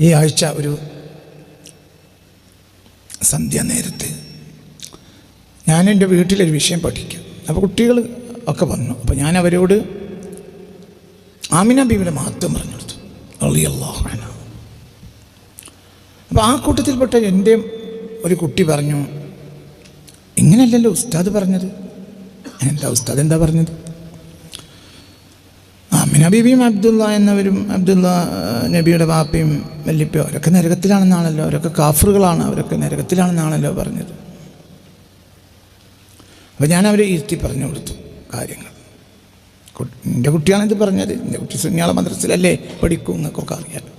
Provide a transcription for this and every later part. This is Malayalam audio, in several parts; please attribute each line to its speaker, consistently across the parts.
Speaker 1: ഈ ആഴ്ച ഒരു സന്ധ്യ നേരത്ത് ഞാൻ എന്റെ വീട്ടിലൊരു വിഷയം പഠിക്കും. അപ്പോൾ കുട്ടികൾ ഒക്കെ വന്നു. അപ്പോൾ ഞാൻ അവരോട് ആമിന ബീവിയുടെ മഹത്വം പറഞ്ഞു കൊടുത്തു അൻഹ. അപ്പോൾ ആ കൂട്ടത്തിൽപ്പെട്ട എന്റെ ഒരു കുട്ടി പറഞ്ഞു ഇങ്ങനെയല്ലല്ലോ ഉസ്താദ് പറഞ്ഞത്? എന്താ ഉസ്താദ് എന്താ പറഞ്ഞത്? ആമിന ബീബിയും അബ്ദുള്ള എന്നവരും അബ്ദുള്ള നബിയുടെ വാപ്പയും വല്യപ്പയും അവരൊക്കെ നരകത്തിലാണെന്നാണല്ലോ അവരൊക്കെ കാഫറുകളാണ് അവരൊക്കെ നരകത്തിലാണെന്നാണല്ലോ പറഞ്ഞത്. അപ്പോൾ ഞാൻ അവരെ ഇരുത്തി പറഞ്ഞു കൊടുത്തു കാര്യങ്ങൾ. എന്റെ കുട്ടിയാണിത് പറഞ്ഞത് എന്റെ കുട്ടി സുന്യാള മദ്രസിലല്ലേ പഠിക്കും എന്നൊക്കെ അറിയാലോ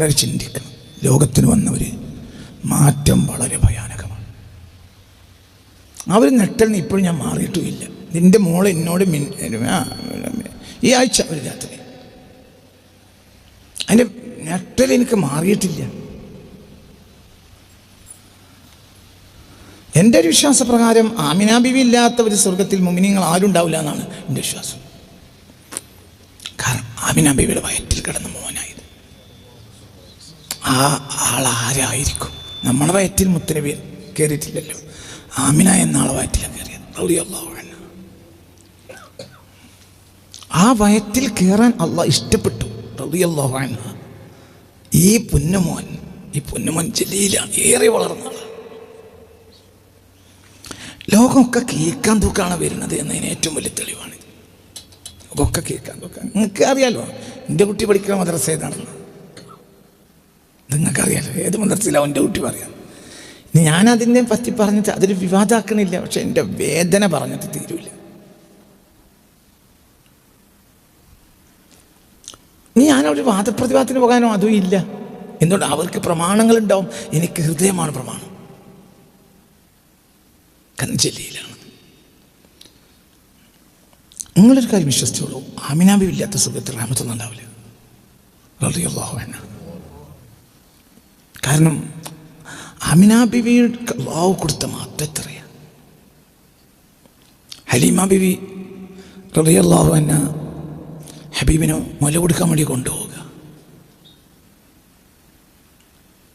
Speaker 1: വളരെ ചിന്തിക്കണം. ലോകത്തിന് വന്നവർ മാറ്റം വളരെ ഭയാനകമാണ്. അവർ നെട്ടലിന് ഇപ്പോഴും ഞാൻ മാറിയിട്ടുമില്ല. നിന്റെ മോൾ എന്നോട് മിൻ ആ, ഈ ആഴ്ച ഒരു രാത്രി. അതിന്റെ നെട്ടൽ എനിക്ക് മാറിയിട്ടില്ല. എന്റെ ഒരു വിശ്വാസപ്രകാരം ആമിന ബിബി ഇല്ലാത്ത ഒരു സ്വർഗത്തിൽ മുമിനിങ്ങൾ ആരും ഉണ്ടാവില്ല എന്നാണ് എന്റെ വിശ്വാസം. കാരണം ആമിന ബിബിയുടെ വയറ്റിൽ കിടന്ന മോനായത്. ആ ആൾ ആരായിരിക്കും? നമ്മളെ വയറ്റിൽ മുത്തനബി കയറിയിട്ടില്ലല്ലോ. ആമിന എന്ന ആളെ വയറ്റിലാണ് കയറിയത്. റളിയല്ലാഹു അൻഹ. ആ വയറ്റിൽ കയറാൻ അള്ളാഹ് ഇഷ്ടപ്പെട്ടു. ഈ പുന്നമോൻ ഈ പുന്നമൻ ജലീലാണ് ഏറെ വളർന്ന ലോകമൊക്കെ കേൾക്കാൻ തൂക്കാണ് വരുന്നത് എന്നതിന് ഏറ്റവും വലിയ തെളിവാണ് ഒക്കെ കേൾക്കാൻ തൂക്കാൻ നിങ്ങൾക്ക് അറിയാലോ എന്റെ കുട്ടി പഠിക്കുന്ന മദ്രസ ഏതാണെന്ന്? നിങ്ങൾക്കറിയാലോ ഏത് മദ്രസയിലാവും എന്റെ കുട്ടി പറയാം ഞാനതിനെ പറ്റി പറഞ്ഞിട്ട് അതൊരു വിവാദമാക്കണില്ല പക്ഷെ എന്റെ വേദന പറഞ്ഞിട്ട് തീരൂല. ഇനി ഞാനൊരു വാദപ്രതിവാദത്തിന് പോകാനോ അതും ഇല്ല. എന്തുകൊണ്ട് അവർക്ക് പ്രമാണങ്ങൾ പ്രമാണങ്ങളുണ്ടാവും? എനിക്ക് ഹൃദയമാണ് പ്രമാണം. കഞ്ചല്ലിയിലാണ് നിങ്ങളൊരു കാര്യം വിശ്വസിച്ചോളൂ. ആമിനാബി ഇല്ലാത്ത സുഖത്തിൽ റാമത്തൊന്നും ഉണ്ടാവില്ല റളിയല്ലാഹു അൻഹ. കാരണം ആമിന ബിവി കൊടുത്ത മാറ്റം എത്രയാണ് ഹലീമ ബിവി റളിയല്ലാഹു അന്ന ഹബീബിന് മുല കൊടുക്കാൻ വേണ്ടി കൊണ്ടുപോവുക.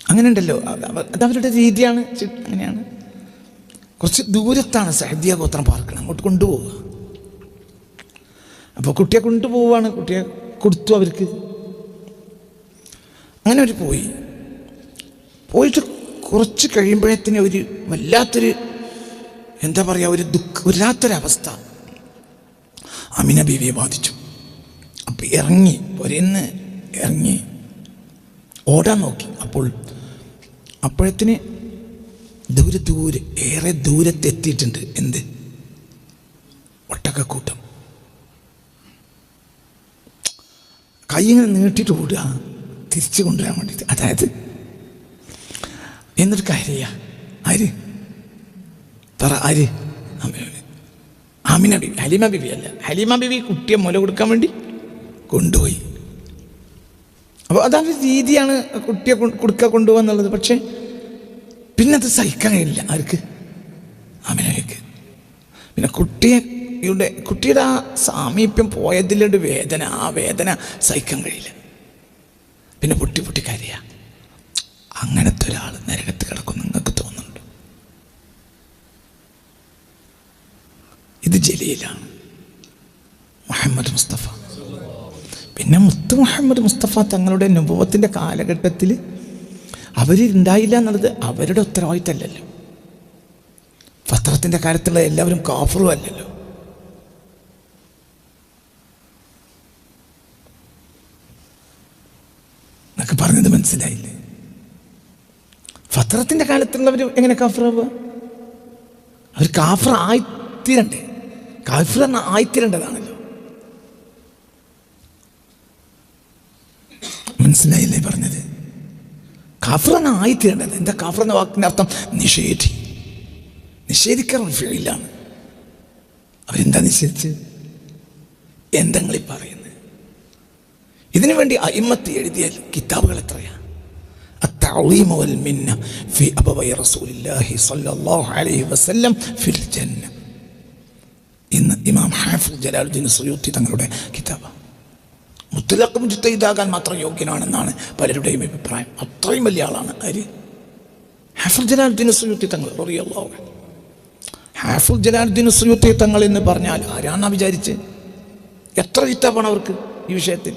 Speaker 1: അങ്ങനെ ഉണ്ടല്ലോ അത് അവ- അതവരുടെ രീതിയാണ്. അങ്ങനെയാണ്. കുറച്ച് ദൂരത്താണ് സഹദിയ ഗോത്രം പാർക്കണം അങ്ങോട്ട് കൊണ്ടുപോവുക. അപ്പോൾ കുട്ടിയെ കൊണ്ടുപോവാണ്. കുട്ടിയെ കൊടുത്തു അവർക്ക്. അങ്ങനെ അവർ പോയി. പോയിട്ട് കുറച്ച് കഴിയുമ്പോഴത്തേന് ഒരു വല്ലാത്തൊരു എന്താ പറയുക ഒരു ദുഃഖ വല്ലാത്തൊരവസ്ഥ. അമിന ബീവിയെ ബാധിച്ചു. ഇറങ്ങി പൊരന്ന് ഇറങ്ങി ഓടാൻ നോക്കി. അപ്പോൾ അപ്പോഴത്തിന് ദൂരെ ദൂരെ ഏറെ ദൂരത്തെത്തിയിട്ടുണ്ട് എന്ത്? ഒട്ടക്കക്കൂട്ടം കൈ ഇങ്ങനെ നീട്ടിയിട്ട് ഓടുക തിരിച്ചു കൊണ്ടുവരാൻ വേണ്ടിയിട്ട്. അതായത് എന്നിട്ട് കാര്യ ആര്? പറ ആര്? അമിന. ബിബി ഹലീമ ബിബി അല്ല. ഹലീമ ബിബി കുട്ടിയെ മുല കൊടുക്കാൻ വേണ്ടി കൊണ്ടുപോയി. അപ്പോൾ അതാണ് രീതിയാണ് കുട്ടിയെ കൊടുക്ക കൊണ്ടുപോകാന്നുള്ളത്. പക്ഷേ പിന്നെ അത് സഹിക്കാൻ കഴിയില്ല. ആർക്ക്? ആമിനയ്ക്ക് പിന്നെ കുട്ടിയെ ഇവിടെ കുട്ടിയുടെ ആ സാമീപ്യം പോയതിലൊരു വേദന ആ വേദന സഹിക്കാൻ കഴിയില്ല. പിന്നെ പൊട്ടി പൊട്ടി കരയാ. അങ്ങനത്തെ ഒരാൾ നരകത്ത് കിടക്കും നിങ്ങൾക്ക് തോന്നുന്നുണ്ട്? ഇത് ജലീലാണ്. മുഹമ്മദ് മുസ്തഫ. പിന്നെ മുത്ത് മുഹമ്മദ് മുസ്തഫ തങ്ങളുടെ അനുഭവത്തിന്റെ കാലഘട്ടത്തിൽ അവരുണ്ടായില്ല എന്നുള്ളത് അവരുടെ ഉത്തരവാദിത്തമല്ലല്ലോ. പത്രത്തിന്റെ കാര്യത്തിലുള്ള എല്ലാവരും കാഫറും അല്ലല്ലോ. എന്നൊക്കെ പറഞ്ഞത് മനസ്സിലായില്ലേ? ഫത്രത്തിന്റെ കാലത്തുള്ളവർ എങ്ങനെ കാഫറാവുക? അവർ കാഫർ ആയിത്തീരണ്ടേ? കാഫർ എന്ന മനസ്സിലായില്ലേ പറഞ്ഞത് കാഫർ എന്ന ആയിത്തീരേണ്ടത് എന്താ കാഫർ എന്ന വാക്കിൻ്റെ അർത്ഥം നിഷേധി നിഷേധിക്കാറുള്ള ഫീലാണ് അവരെന്താ നിഷേധിച്ച് എന്തെങ്കിലും പറയുന്നത് ഇതിനു വേണ്ടി അയിമത്ത് എഴുതിയ കിതാബുകൾ എത്രയാണ് التعظيم والمنة في أبوي رسول الله صلى الله عليه وسلم في الجنة ഇന്ന് ഇമാം ഹാഫിൽ ജലാലുദ്ദീൻ സുയൂത്തി തങ്ങളുടെ കിതാബ് മുത്തലക്ക് മുജിത്തൈതാകാൻ മാത്രം യോഗ്യനാണെന്നാണ് പലരുടെയും അഭിപ്രായം അത്രയും വലിയ ആളാണ് ആര് ഹാഫുൽ ജലാലുദ്ദീൻ സുയൂത്തി തങ്ങൾ അറിയാമല്ലോ ഹാഫുൽ ജലാലുദ്ദീൻ സുയൂത്തി തങ്ങൾ എന്ന് പറഞ്ഞാൽ ആരാണെന്നാ വിചാരിച്ച് എത്ര കിതാബാണ് അവർക്ക് ഈ വിഷയത്തിൽ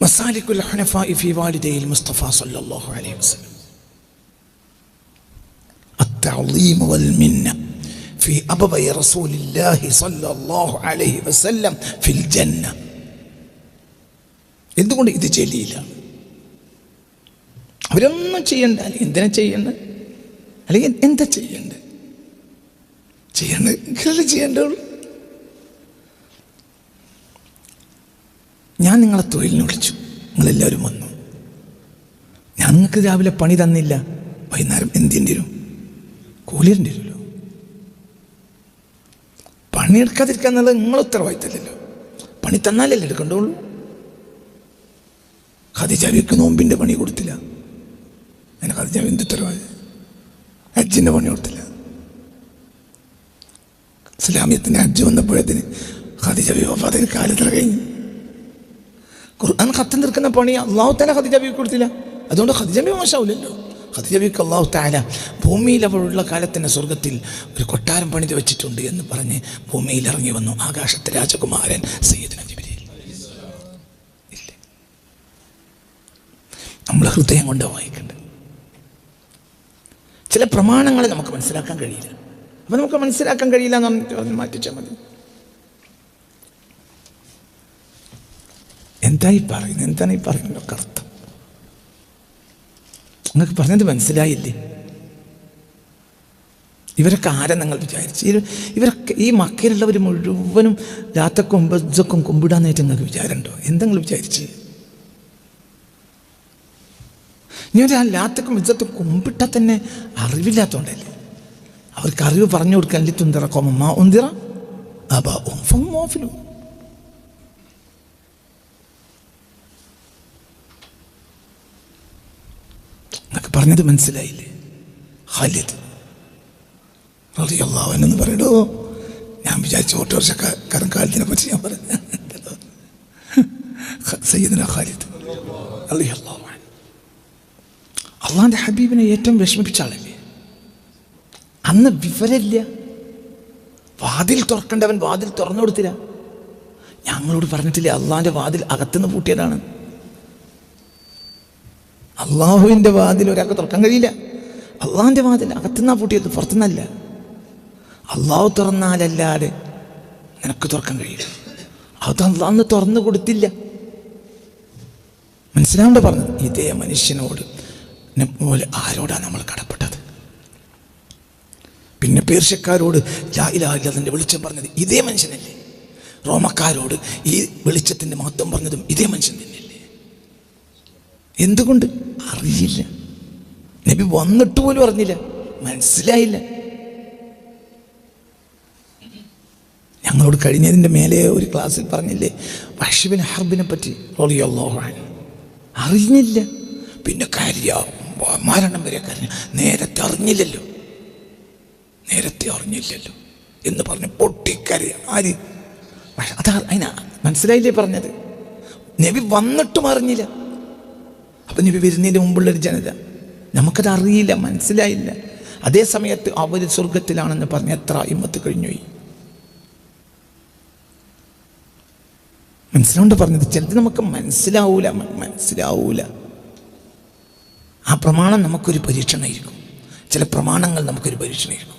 Speaker 1: മസാലിക്കുൽ ഹനഫാഇ ഫി വാലിദയിൽ മുസ്തഫ സല്ലല്ലാഹു അലൈഹി വസല്ലം التعظيم والمنة في أبوي رسول الله صلى الله عليه وسلم في الجنة എന്തുകൊണ്ട് ഇത് ചെല്ലിയില്ല അവരൊന്നും ചെയ്യണ്ട. അല്ലെങ്കിൽ എന്തിനാ ചെയ്യണ്ടത് അല്ലെങ്കിൽ എന്താ ചെയ്യണ്ടത് ചെയ്യണ്ട? ചെയ്യേണ്ടുള്ളൂ ഞാൻ നിങ്ങളെ തൊഴിലിന് വിളിച്ചു. നിങ്ങളെല്ലാവരും വന്നു. ഞാൻ നിങ്ങൾക്ക് രാവിലെ പണി തന്നില്ല. വൈകുന്നേരം എന്തിന്റെ വരും? കൂലിയന്റെ വരുമല്ലോ. പണിയെടുക്കാതിരിക്കുക എന്നുള്ളത് നിങ്ങൾ ഉത്തരവാദിത്തമല്ലല്ലോ. പണി തന്നാലല്ലേ എടുക്കണ്ടുള്ളൂ. ഖദിജാവിക്ക് നോമ്പിന്റെ പണി കൊടുത്തില്ല. അതിന് ഖദിജാവ് എന്ത് ഉത്തരവാദി? ഹജ്ജിന്റെ പണി കൊടുത്തില്ല. ഇസ്ലാമിയത്തിന്റെ ഹജ്ജ് വന്നപ്പോഴത്തിന് ഖദിജാവി വഫാത്തിന് കാലത്ര കഴിഞ്ഞു ഖുർആൻ ഖത്തം തീർക്കുന്ന പണി അള്ളാഹു തന്നെ ഖദിജാബിക്ക് കൊടുത്തില്ല. അതുകൊണ്ട് ഖദിജാബി മോശമാവില്ലല്ലോ. ഖദിജാബിക്ക് അള്ളാഹു താല ഭൂമിയിൽ അവളുള്ള കാലത്തിന് സ്വർഗത്തിൽ ഒരു കൊട്ടാരം പണിത് വെച്ചിട്ടുണ്ട് എന്ന് പറഞ്ഞ് ഭൂമിയിൽ ഇറങ്ങി വന്നു ആകാശത്തെ രാജകുമാരൻ സയ്യിദ് നജിബിരിയിൽ ഇല്ല നമ്മൾ ഹൃദയം കൊണ്ട് വായിക്കേണ്ടത് ചില പ്രമാണങ്ങൾ നമുക്ക് മനസ്സിലാക്കാൻ കഴിയില്ല. അപ്പം നമുക്ക് മനസ്സിലാക്കാൻ കഴിയില്ല എന്ന് പറഞ്ഞിട്ട് മാറ്റിച്ചാൽ മതി. എന്തായി പറയുന്നത്? എന്താണ് ഈ പറയുന്നത്? അർത്ഥം. നിങ്ങൾക്ക് പറഞ്ഞത് മനസ്സിലായില്ലേ? ഇവരൊക്കെ ആരെ നിങ്ങൾ വിചാരിച്ചു? ഇവരൊക്കെ ഈ മക്കയിലുള്ളവർ മുഴുവനും രാത്തക്കും ബജ്ജക്കും കുമ്പിടാന്നായിട്ട് നിങ്ങൾക്ക് വിചാരമുണ്ടോ? എന്താ നിങ്ങൾ വിചാരിച്ച്? ഒരു ആ ലാത്തക്കും ഇജ്ജത്തും കുമ്പിട്ടാൽ തന്നെ അറിവില്ലാത്തതുകൊണ്ടല്ലേ അവർക്ക് അറിവ് പറഞ്ഞു കൊടുക്കാൻ അല്ലെ തുന്തിറ കൊമ്മ അബ ഓഫിലും എന്നൊക്കെ പറഞ്ഞത് മനസ്സിലായില്ലേ? ഖാലിദ് റളിയല്ലാഹു എന്ന് പറയടോ ഞാൻ വിചാരിച്ച ഓട്ടോറിക്ഷക്കാരൻ ഖാലിദിനെ പറ്റി ഞാൻ പറഞ്ഞു സയ്യിദിന ഖാലിദ് റളിയല്ലാഹു അൻഹു അള്ളാന്റെ ഹബീബിനെ ഏറ്റവും വിഷമിപ്പിച്ച ആളല്ലേ? അന്ന് വിവരമില്ല. വാതിൽ തുറക്കേണ്ടവൻ വാതിൽ തുറന്നു കൊടുത്തില്ല. ഞങ്ങളോട് പറഞ്ഞിട്ടില്ല അള്ളാന്റെ വാതിൽ അകത്തുനിന്ന് പൂട്ടിയതാണ്. അള്ളാഹുവിന്റെ വാതിൽ ഒരാൾക്ക് തുറക്കാൻ കഴിയില്ല. അള്ളാഹിന്റെ വാതിൽ അകത്തുനിന്നാ പൂട്ടിയത് പുറത്തുനിന്നല്ല. അള്ളാഹു തുറന്നാലല്ലാതെ നിനക്ക് തുറക്കാൻ കഴിയില്ല. അത് അള്ളാന്ന് തുറന്നു കൊടുത്തില്ല. മനസ്സിലാവേണ്ട പറഞ്ഞത്? ഇതേ മനുഷ്യനോട് പോലെ ആരോടാണ് നമ്മൾ കടപ്പെട്ടത്? പിന്നെ പേർഷ്യക്കാരോട് ലായിലാഹില്ലാതിന്റെ വെളിച്ചം പറഞ്ഞത് ഇതേ മനുഷ്യനല്ലേ? റോമക്കാരോട് ഈ വെളിച്ചത്തിന്റെ മഹത്വം പറഞ്ഞതും ഇതേ മനുഷ്യൻ തന്നെയല്ലേ? എന്തുകൊണ്ട്? അറിയില്ല. നബി വന്നിട്ട് പോലും അറിഞ്ഞില്ല. മനസ്സിലായില്ല. ഞങ്ങളോട് കഴിഞ്ഞതിന്റെ മേലെ ഒരു ക്ലാസ്സിൽ പറഞ്ഞില്ലേ വഷിബിൻ ഹർബിനെ പറ്റി? റളിയല്ലാഹു അൻഹു. അറിഞ്ഞില്ല. പിന്നെ കാര്യ മരണം വരെ കരഞ്ഞു നേരത്തെ അറിഞ്ഞില്ലല്ലോ. നേരത്തെ അറിഞ്ഞില്ലല്ലോ എന്ന് പറഞ്ഞ് പൊട്ടിക്കരി ആര്? പക്ഷെ അതാ അതിനാ മനസ്സിലായില്ലേ പറഞ്ഞത്? നബി വന്നിട്ടും അറിഞ്ഞില്ല. അപ്പം നബി വരുന്നതിന് മുമ്പുള്ളൊരു ജനത. നമുക്കത് അറിയില്ല മനസ്സിലായില്ല. അതേ സമയത്ത് അവർ സ്വർഗത്തിലാണെന്ന് പറഞ്ഞ് എത്ര ഇമ്മത്ത് കഴിഞ്ഞുപോയി. മനസ്സിലോണ്ട് പറഞ്ഞത്? ചിലത് നമുക്ക് മനസ്സിലാവൂല മനസ്സിലാവൂല. ആ പ്രമാണം നമുക്കൊരു പരീക്ഷണമായിരിക്കും. ചില പ്രമാണങ്ങൾ നമുക്കൊരു പരീക്ഷണമായിരിക്കും.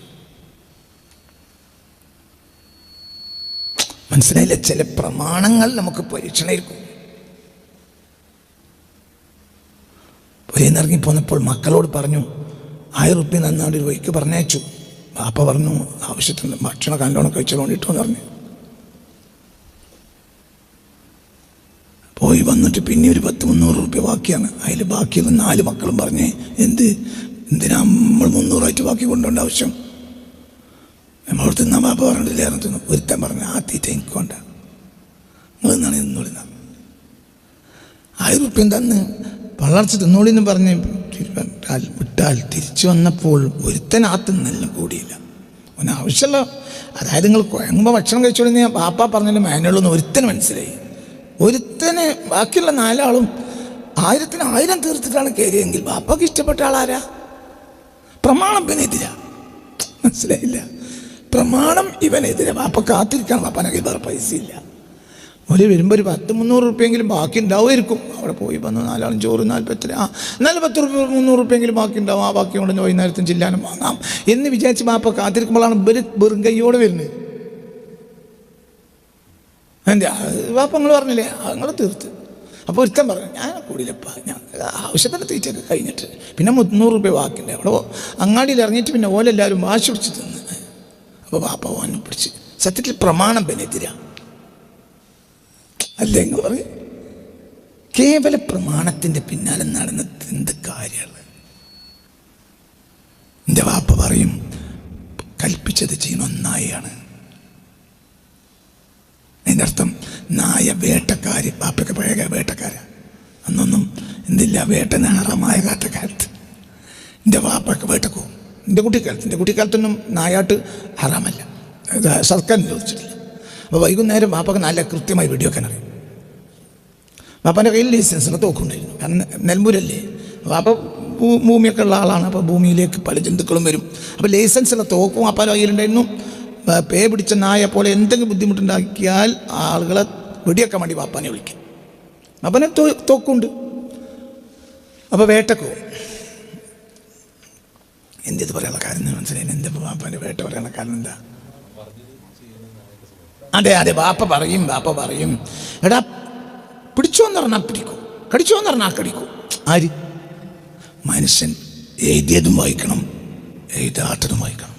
Speaker 1: മനസ്സിലായില്ല? ചില പ്രമാണങ്ങൾ നമുക്ക് പരീക്ഷണമായിരിക്കും. പുരയിന്നിറങ്ങി പോന്നപ്പോൾ മക്കളോട് പറഞ്ഞു ആയിരം റുപ്യ നന്നാട് ഒരു വഴിക്ക് പറഞ്ഞയച്ചു. ബാപ്പ പറഞ്ഞു ആവശ്യത്തിന് ഭക്ഷണം കല്ലോണം കഴിച്ചോണ്ടിട്ടോ എന്ന് പറഞ്ഞു. പോയി വന്നിട്ട് പിന്നെ ഒരു പത്ത് മുന്നൂറ് റുപ്യ ബാക്കിയാണ്. അതിൽ ബാക്കിയുള്ള നാല് മക്കളും പറഞ്ഞേ എന്ത്? എന്തിനാ നമ്മൾ മുന്നൂറായിട്ട് ബാക്കി കൊണ്ടുപോകേണ്ട ആവശ്യം? നമ്മളോട് തിന്നാൻ ബാപ്പ പറഞ്ഞിട്ടില്ല തിന്നു. ഒരുത്തൻ പറഞ്ഞു ആ തീറ്റ എനിക്ക് വേണ്ട. നിങ്ങൾ നിന്നാണ് നിന്നോളി എന്നാ. ആയിരം റുപ്യം തന്ന് പള്ളർച്ച് തിന്നോളി എന്ന് പറഞ്ഞ് വിട്ടാൽ തിരിച്ചു വന്നപ്പോൾ ഒരുത്തൻ ആ തിന്നെല്ലാം കൂടിയില്ല. അവനാവശ്യമല്ല അതായത് നിങ്ങൾ കുഴങ്ങുമ്പോൾ ഭക്ഷണം കഴിച്ചോളി ഞാൻ പാപ്പ പറഞ്ഞാലും മാനുള്ളൂ ഒരുത്തൻ മനസ്സിലായി. ഒരുത്തന് ബാക്കിയുള്ള നാലാളും ആയിരത്തിന് ആയിരം തീർത്തിട്ടാണ് കയറിയെങ്കിൽ ബാപ്പക്ക് ഇഷ്ടപ്പെട്ട ആളാരാ? പ്രമാണം ഇവനെതിരാ. മനസ്സിലായില്ല? പ്രമാണം ഇവനെതിരെ. ബാപ്പ കാത്തിരിക്കണം. ബാപ്പനൊക്കെ വേറെ പൈസ ഇല്ല ഒരു വരുമ്പോൾ ഒരു പത്ത് മുന്നൂറ് റുപ്യെങ്കിലും ബാക്കി ഉണ്ടാവുമായിരിക്കും. അവിടെ പോയി വന്ന് നാലാളും ചോറ് നാൽപ്പത്തി ആ എന്നാലും പത്ത് റുപ്യ മുന്നൂറ് റുപ്യെങ്കിലും ബാക്കി ഉണ്ടാവും. ആ ബാക്കി കൊണ്ടുവന്ന് വൈകുന്നേരത്തും ചില്ലാനും വാങ്ങാം. എന്ന് വിചാരിച്ച് ബാപ്പ കാത്തിരിക്കുമ്പോഴാണ് ഇവർ വെറും കൈയോടെ വരുന്നത്. എന്റെ വാപ്പ നിങ്ങൾ പറഞ്ഞില്ലേ? നിങ്ങൾ തീർത്ത്. അപ്പോൾ ഒരുത്തൻ പറഞ്ഞു ഞാൻ കൂടിയില്ലപ്പ. ഞാൻ ആവശ്യത്തിന് തീറ്റയൊക്കെ കഴിഞ്ഞിട്ട്. പിന്നെ മുന്നൂറ് രൂപ വാക്കില്ലേ? അവിടെ അങ്ങാടിയിൽ ഇറങ്ങിയിട്ട് പിന്നെ ഓലെല്ലാവരും വാശി പിടിച്ച് തിന്ന്. അപ്പോൾ വാപ്പ ഓനെ പിടിച്ച് സത്യത്തിൽ പ്രമാണം ബനെതിരാ അല്ലേ നിങ്ങൾ പറയും? കേവല പ്രമാണത്തിന്റെ പിന്നാലെ നടന്നത് എന്ത് കാര്യമാണ്? എന്റെ വാപ്പ പറയും കൽപ്പിച്ചത് ചെയ്യുന്ന നായാണ് അതിന്റെ അർത്ഥം നായ വേട്ടക്കാർ പാപ്പയ്ക്ക് പഴയ വേട്ടക്കാര. അന്നൊന്നും എന്തില്ല വേട്ട നാറമായ കാത്ത കാലത്ത് എന്റെ വാപ്പൊക്കെ വേട്ടക്ക് എന്റെ കുട്ടിക്കാലത്ത് എന്റെ കുട്ടിക്കാലത്തൊന്നും നായാട്ട് ഹറാമല്ല. ഇത് സർക്കാരിന് ചോദിച്ചിട്ടില്ല. അപ്പോൾ വൈകുന്നേരം വാപ്പൊക്കെ നല്ല കൃത്യമായി വീഡിയോ വെക്കാൻ അറിയും. വാപ്പന്റെ കയ്യിൽ ലൈസൻസിനെ തോക്കുണ്ടായിരുന്നു. കാരണം നെൽമൂരല്ലേ? വാപ്പ ഭൂ- ഭൂമിയൊക്കെ ഉള്ള ആളാണ്. അപ്പോൾ ഭൂമിയിലേക്ക് പല ജന്തുക്കളും വരും. അപ്പോൾ ലൈസൻസുള്ള തോക്കും വാപ്പാന്റെ കയ്യിലുണ്ടായിരുന്നു. പേ പിടിച്ച നായ പോലെ എന്തെങ്കിലും ബുദ്ധിമുട്ടുണ്ടാക്കിയാൽ ആളുകളെ വെടിയൊക്കെ വേണ്ടി വാപ്പാനെ വിളിക്കും. അപ്പനെ തോക്കുണ്ട്. അപ്പോൾ വേട്ടക്കോ? എന്ത് എന്തിത് പറയാനുള്ള കാര്യം മനസ്സിലായി എന്താ വാപ്പാന്റെ വേട്ട പറയാനുള്ള കാരണം എന്താ? അതെ അതെ വാപ്പ പറയും വാപ്പ പറയും. എടാ പിടിച്ചോന്ന് പറഞ്ഞാൽ പിടിക്കും. കടിച്ചോന്ന് പറഞ്ഞാൽ കടിക്കും. ആര്? മനുഷ്യൻ എഴുതിയതും വായിക്കണം എഴുതാത്തതും വായിക്കണം.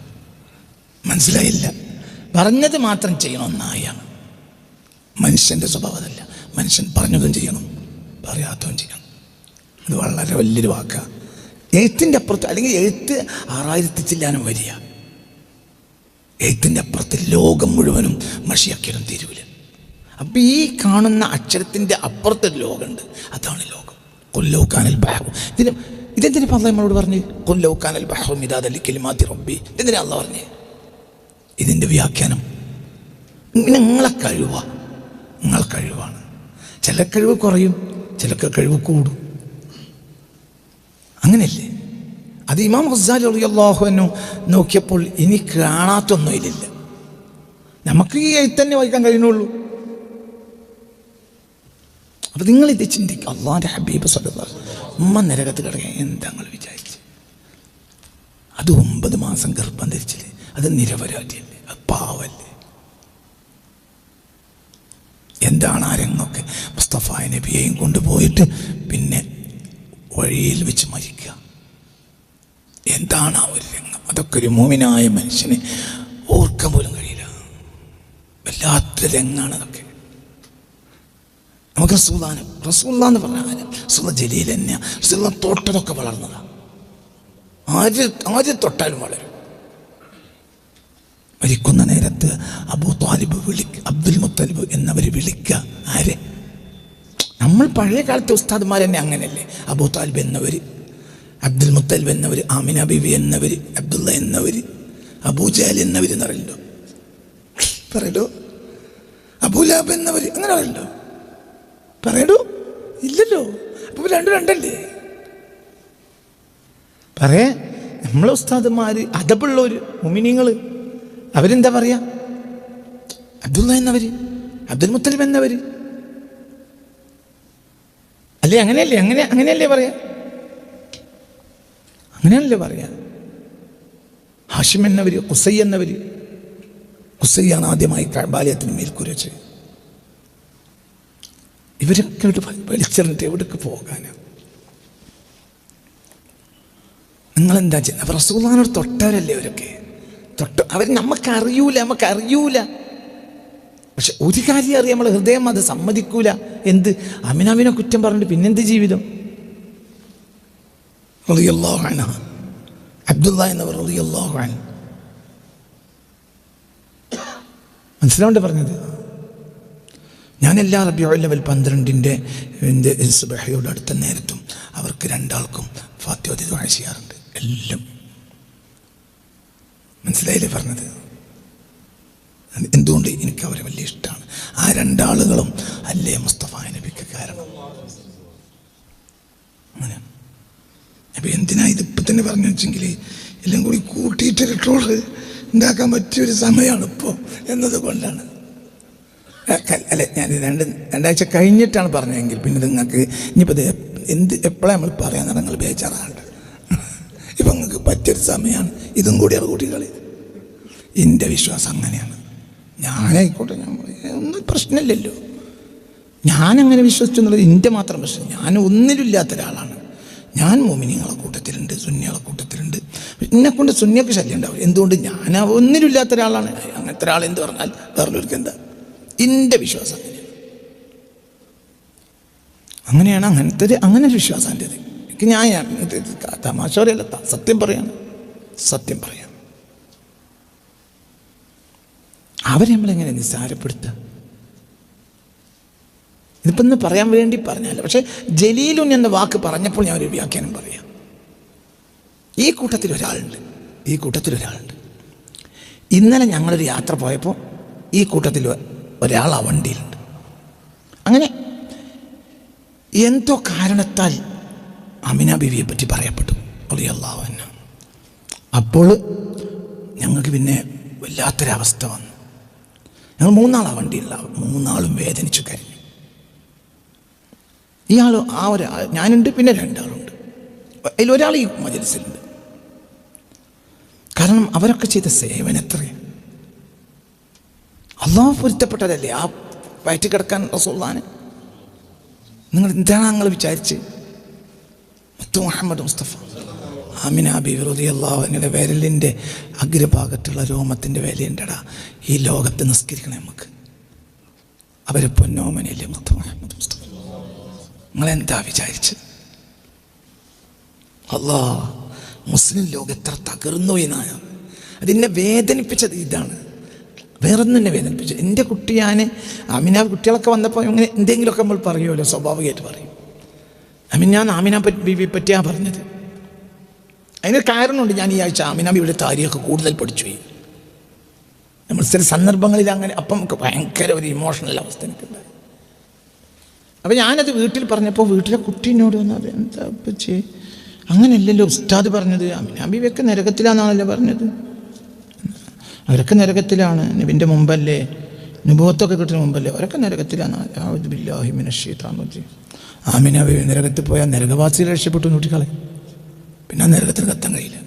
Speaker 1: മനസ്സിലായില്ല. പറഞ്ഞത് മാത്രം ചെയ്യണം നായാണ് മനുഷ്യന്റെ സ്വഭാവമല്ല മനുഷ്യൻ പറഞ്ഞതും ചെയ്യണം പറയാത്തതും ചെയ്യണം. അത് വളരെ വലിയൊരു വാക്കാണ് എഴുത്തിന്റെ അപ്പുറത്ത് അല്ലെങ്കിൽ എഴുത്ത് ആറായിരത്തി ചില്ലാനും വരിക. എഴുത്തിന്റെ അപ്പുറത്ത് ലോകം മുഴുവനും മഷിയാക്കിയാലും തീരുവില്ല അപ്പം ഈ കാണുന്ന അക്ഷരത്തിന്റെ അപ്പുറത്തൊരു ലോകമുണ്ട്. അതാണ് ലോകം. കൊല്ലോക്കാനൽ ബാഹു ഇതിന് ഇതെന്തിനാ അള്ളാഹ് നമ്മളോട് പറഞ്ഞു? കൊല്ലോക്കാനൽ ബാഹു മിതാദല്ലി കിലിമാതി റബ്ബി. ഇതെന്തിനാ അള്ളാഹ് പറഞ്ഞ്? ഇതിന്റെ വ്യാഖ്യാനം. നിങ്ങളെ കഴിവാ. നിങ്ങൾ കഴിവാണ്. ചില കഴിവ് കുറയും ചിലക്ക് കഴിവ് കൂടും. അങ്ങനെയല്ലേ? അത് ഇമാം ഹസാലി അള്ളാഹുവിനു നോക്കിയപ്പോൾ ഇനി കാണാത്തൊന്നും ഇല്ലില്ല നമുക്ക് ഈ എഴുത്ത് തന്നെ വായിക്കാൻ കഴിയുന്നുള്ളൂ. അപ്പൊ നിങ്ങൾ ഇത് ചിന്തിക്കുക അള്ളാന്റെ ഹബീബ് സല്ലല്ലാഹു ഉമ്മ നരകത്ത് കിടക്കാൻ എന്താ നിങ്ങൾ വിചാരിച്ച്? അത് ഒമ്പത് മാസം ഗർഭം ധരിച്ചില്ലേ? അത് നിരപരാധിയല്ലേ? പാവല്ലേ? എന്താണ് ആ രംഗമൊക്കെ? മുസ്തഫ നബിയെയും കൊണ്ടുപോയിട്ട് പിന്നെ വഴിയിൽ വെച്ച് മരിക്കുക. എന്താണ് ആ ഒരു രംഗം? അതൊക്കെ ഒരു മോമിനായ മനുഷ്യന് ഓർക്കാൻ പോലും കഴിയില്ല. വല്ലാത്ത രംഗമാണ് അതൊക്കെ. നമുക്ക് റസൂലാണ് റസൂല്ല എന്ന് പറഞ്ഞാൽ റസൂല ജലീൽ തന്നെയാണ് റസൂല തൊട്ടതൊക്കെ വളർന്നതാണ് ആര് ആര് തൊട്ടാലും വളരും. മരിക്കുന്ന നേരത്ത് അബൂ താലിബ് വിളി അബ്ദുൽ മുത്തലിബ് എന്നവർ വിളിക്കുക ആരെ? നമ്മൾ പഴയ കാലത്തെ ഉസ്താദ്മാർ തന്നെ അങ്ങനെയല്ലേ? അബൂ താലിബ് എന്നവർ അബ്ദുൽ മുത്തലിബ് എന്നവർ ആമിന ബിബി എന്നവർ അബ്ദുള്ള എന്നവർ അബൂജാൽ എന്നവർ എന്നറിയല്ലോ പറയലോ അബൂലാബ് എന്നവർ അങ്ങനെ പറയല്ലോ പറയടോ. ഇല്ലല്ലോ. അപ്പൊ രണ്ടും രണ്ടല്ലേ? പറയേ. നമ്മളെ ഉസ്താദന്മാർ അതപ്പുള്ളവർ മുമിനിങ്ങൾ അവരെന്താ പറയാ? അബ്ദുള്ള എന്നവര്? അബ്ദുൽ മുത്തലിബ് എന്നവര്? അല്ലേ അങ്ങനെയല്ലേ അങ്ങനെ അങ്ങനെയല്ലേ പറയാ? അങ്ങനെയല്ലേ പറയാ? ഹാഷിം എന്നവര് കുസൈ എന്നവര്? കുസൈയാണ് ആദ്യമായി ബാലയത്തിന് മേൽക്കുരച്ച്. ഇവരൊക്കെ വലിച്ചെറിഞ്ഞിട്ട് എവിടേക്ക് പോകാനാണ് നിങ്ങളെന്താ ചെയ്യുന്നത് അവർ റസൂലാനോട് തൊട്ടവരല്ലേ അവരൊക്കെ തൊട്ട് അവർ നമുക്കറിയൂല നമുക്കറിയൂല പക്ഷെ ഒരു കാര്യം അറിയാം നമ്മളെ ഹൃദയം അത് സമ്മതിക്കൂല. എന്ത്? അമിനാവിനെ കുറ്റം പറഞ്ഞിട്ട് പിന്നെന്ത് ജീവിതം? റളിയല്ലാഹു അൻഹ. അബ്ദുള്ള എന്നവർ റളിയല്ലാഹു അൻഹു. മനസ്സിലാവേണ്ട പറഞ്ഞത്? ഞാൻ എല്ലാ റബിയോ ലെവൽ പന്ത്രണ്ടിന്റെ എന്റെ സുബഹയുടെ അടുത്ത നേരത്തും അവർക്ക് രണ്ടാൾക്കും ഫാത്യോതി ചെയ്യാറുണ്ട്. എല്ലാം. മനസ്സിലായില്ലേ പറഞ്ഞത്? എന്തുകൊണ്ട് എനിക്ക് അവരെ വലിയ ഇഷ്ടമാണ്? ആ രണ്ടാളുകളും അല്ലേ മുസ്തഫ നബിക്ക് കാരണം? അങ്ങനെയാണ് അപ്പം എന്തിനാ ഇതിപ്പോൾ തന്നെ പറഞ്ഞു വെച്ചെങ്കിൽ എല്ലാം കൂടി കൂട്ടിയിട്ട് ട്രോൾ ഉണ്ടാക്കാൻ പറ്റിയൊരു സമയമാണ് ഇപ്പോൾ എന്നത് കൊണ്ടാണ് ഞാൻ രണ്ട് രണ്ടാഴ്ച കഴിഞ്ഞിട്ടാണ് പറഞ്ഞതെങ്കിൽ പിന്നെ നിങ്ങൾക്ക് ഇനിയിപ്പോൾ എന്ത് എപ്പോഴാണ് നമ്മൾ പറയാൻ നിങ്ങൾ ബേജാറാണ്ട് ഇപ്പം നിങ്ങൾക്ക് പറ്റിയൊരു സമയമാണ് ഇതും കൂടിയാണ് കൂട്ടിക്കളി എന്റെ വിശ്വാസം അങ്ങനെയാണ്. ഞാനായിക്കോട്ടെ ഞാൻ ഒന്നും പ്രശ്നമില്ലല്ലോ. ഞാനങ്ങനെ വിശ്വസിച്ചു എന്നുള്ളത് എന്റെ മാത്രം പ്രശ്നം. ഞാൻ ഒന്നിലില്ലാത്ത ഒരാളാണ്. ഞാൻ മോമിനിങ്ങളെ കൂട്ടത്തിലുണ്ട് സുന്നികളെ കൂട്ടത്തിലുണ്ട്. എന്നെ കൊണ്ട് സുന്നിയൊക്കെ ശല്യം ഉണ്ടാവും എന്തുകൊണ്ട്? ഞാൻ ഒന്നിലില്ലാത്ത ഒരാളാണ്. അങ്ങനത്തെ ഒരാൾ എന്ത് പറഞ്ഞാൽ വേറൊരു എന്താ? എന്റെ വിശ്വാസം അങ്ങനെയാണ്. അങ്ങനത്തെ ഒരു അങ്ങനെ ഒരു വിശ്വാസം എനിക്ക് ഞാൻ തമാശ പറയല്ല സത്യം പറയാണ്. സത്യം പറയാം അവരെ നമ്മളെങ്ങനെ നിസ്സാരപ്പെടുത്തുക? ഇതിപ്പോൾ ഇന്ന് പറയാൻ വേണ്ടി പറഞ്ഞാൽ പക്ഷേ ജലീലുൻ എന്ന വാക്ക് പറഞ്ഞപ്പോൾ ഞാൻ ഒരു വ്യാഖ്യാനം പറയാം. ഈ കൂട്ടത്തിൽ ഒരാളുണ്ട്. ഈ കൂട്ടത്തിൽ ഒരാളുണ്ട്. ഇന്നലെ ഞങ്ങളൊരു യാത്ര പോയപ്പോൾ ഈ കൂട്ടത്തിൽ ഒരാൾ ആ വണ്ടിയിലുണ്ട്. അങ്ങനെ എന്തോ കാരണത്താൽ അമിന ബിവിയെ പറ്റി പറയപ്പെട്ടു. അള്ളാഹു എന്ന അപ്പോൾ ഞങ്ങൾക്ക് പിന്നെ വല്ലാത്തൊരവസ്ഥ വന്നു. ഞങ്ങൾ മൂന്നാളാ വണ്ടിയില്ല മൂന്നാളും വേദനിച്ചു കഴിഞ്ഞു ഇയാൾ ആ ഒരാൾ ഞാനുണ്ട് പിന്നെ രണ്ടാളുണ്ട്. അതിൽ ഒരാൾ ഈ മജലിസിലുണ്ട്. കാരണം അവരൊക്കെ ചെയ്ത സേവനം എത്രയാണ് അള്ളാഹു പൊരുത്തപ്പെട്ടതല്ലേ ആ വയറ്റി കിടക്കാൻ റസൂള്ളാന് നിങ്ങൾ എന്താണ് നിങ്ങൾ വിചാരിച്ച് മുത്തു മുഹമ്മദ് മുസ്തഫ. ആമിന ബിറുദി അള്ളാഹുവിന്റെ വിരലിന്റെ അഗ്രഭാഗത്തുള്ള രോമത്തിന്റെ വിലയുണ്ടടാ ഈ ലോകത്ത് നിസ്കരിക്കണേ നമുക്ക്. അവർ പൊന്നോമനല്ലേ മുത്തു മുഹമ്മദ് മുസ്തഫ. നിങ്ങളെന്താ വിചാരിച്ച്? അള്ളാ മുസ്ലിം ലോകം എത്ര തകർന്നു എന്നാണ് അതിനെ വേദനിപ്പിച്ചത് ഇതാണ്. വേറൊന്നും എന്നെ വേദനിപ്പിച്ചു എന്റെ കുട്ടി ഞാൻ കുട്ടികളൊക്കെ വന്നപ്പോൾ ഇങ്ങനെ എന്തെങ്കിലുമൊക്കെ നമ്മൾ പറയുമല്ലോ സ്വാഭാവികമായിട്ട് പറയും. അമീൻ ഞാൻ ആമിന ബീവിയെ പറ്റിയാണ് പറഞ്ഞത്. അതിനൊരു കാരണമുണ്ട് ഞാൻ ഈ ആഴ്ച ആമിന ബീവിയുടെ താരിയൊക്കെ കൂടുതൽ പഠിച്ചു നമ്മൾ ചില സന്ദർഭങ്ങളിൽ അങ്ങനെ അപ്പം നമുക്ക് ഭയങ്കര ഒരു ഇമോഷണൽ അവസ്ഥ എനിക്കുണ്ടായി. അപ്പം ഞാനത് വീട്ടിൽ പറഞ്ഞപ്പോൾ വീട്ടിലെ കുട്ടീനോട് വന്നത് എന്താ പച്ചേ അങ്ങനെയല്ലല്ലോ ഉസ്താദ് പറഞ്ഞത്. അബീബൊക്കെ നരകത്തിലാണെന്നാണല്ലോ പറഞ്ഞത്. അവരൊക്കെ നരകത്തിലാണ്. നബിന്റെ മുമ്പല്ലേ? അനുഭവത്തൊക്കെ കിട്ടുന്ന മുമ്പല്ലേ? അവരൊക്കെ നരകത്തിലാണ് ആമിന നരകത്തിൽ പോയാൽ നരകവാസികൾ രക്ഷപ്പെട്ടു നൂറ്റിക്കളെ പിന്നെ നരകത്തിന് കത്താൻ കഴിയില്ല.